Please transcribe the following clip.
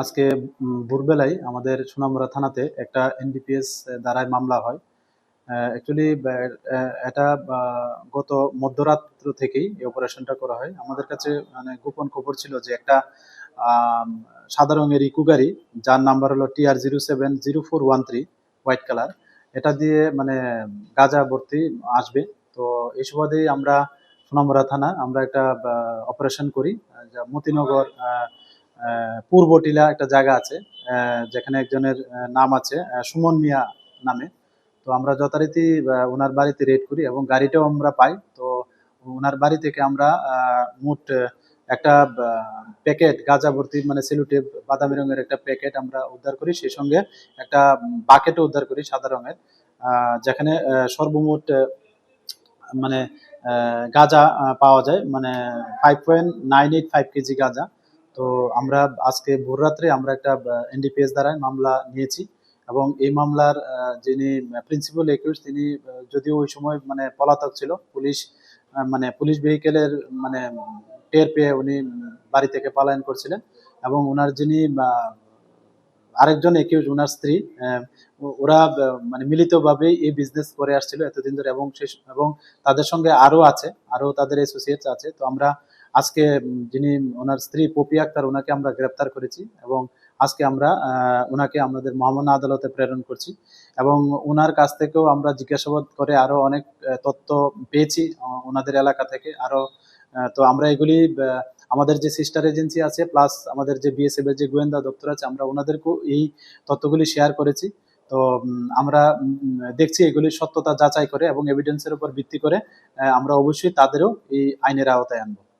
আজকে ভোরবেলায় আমাদের সুনামুরা থানাতে একটা এনডিপিএস দ্বারায় মামলা হয়। অ্যাকচুয়ালি এটা গত মধ্যরাত্র থেকেই এই অপারেশনটা করা হয়। আমাদের কাছে মানে গোপন খবর ছিল যে একটা সাদা রঙের ইকো গাড়ি, যার নাম্বার হলো TR zero seven zero four one three white colour এটা দিয়ে মানে গাঁজা ভর্তি আসবে। তো এই সুবাদেই আমরা সোনামুরা থানা, আমরা একটা অপারেশন করি। মতিনগর আহ, আহ, পূর্ব টিলা একটা জায়গা আছে যেখানে একজনের নাম আছে সুমন মিয়া নামে। তো আমরা যথারীতি ওনার বাড়িতে রেড করি এবং গাড়িটাও আমরা পাই। তো ওনার বাড়ি থেকে আমরা মোট একটা প্যাকেট গাঁজা ভর্তি মানে সেলুটেপ বাদামি রঙের একটা প্যাকেট আমরা উদ্ধার করি। সেই সঙ্গে একটা বাকেটও উদ্ধার করি সাদা রঙের যেখানে সর্বমোট মানে গাঁজা পাওয়া যায়। মানে five point nine eight five KG গাঁজা। তো আমরা আজকে ভোররাত্রে আমরা একটা এনডিপিএস দ্বারায় মামলা নিয়েছি এবং এই মামলার যিনি প্রিন্সিপাল একিউজ তিনি যদিও ওই সময় মানে পলাতক ছিল, পুলিশ মানে পুলিশ ভেহিকেলের মানে টের পেয়ে উনি বাড়ি থেকে পলায়ন করছিলেন এবং ওনার যিনি আরেকজন একিউজ ওনার স্ত্রী ওরা মানে মিলিতভাবে এই বিজনেস করে আসছিল এতদিন ধরে এবং এবং তাদের সঙ্গে আরও আছে, আরও তাদের অ্যাসোসিয়েটস আছে। তো আমরা আজকে যিনি ওনার স্ত্রী পপি আক্তার, ওনাকে আমরা গ্রেপ্তার করেছি এবং আজকে আমরা ওনাকে আমাদের মহামান্য আদালতে প্রেরণ করছি এবং ওনার কাছ থেকেও আমরা জিজ্ঞাসাবাদ করে আরও অনেক তথ্য পেয়েছি ওনাদের এলাকা থেকে আরও তো আমরা এগুলি আমাদের যে সিস্টার এজেন্সি আছে প্লাস আমাদের যে বিএসএফ এর যে গোয়েন্দা দপ্তর আছে, আমরা ওনাদেরকেও এই তথ্যগুলি শেয়ার করেছি। তো আমরা দেখছি এগুলির সত্যতা যাচাই করে এবং এভিডেন্সের উপর ভিত্তি করে আমরা অবশ্যই তাদেরও এই আইনের আওতায় আনব।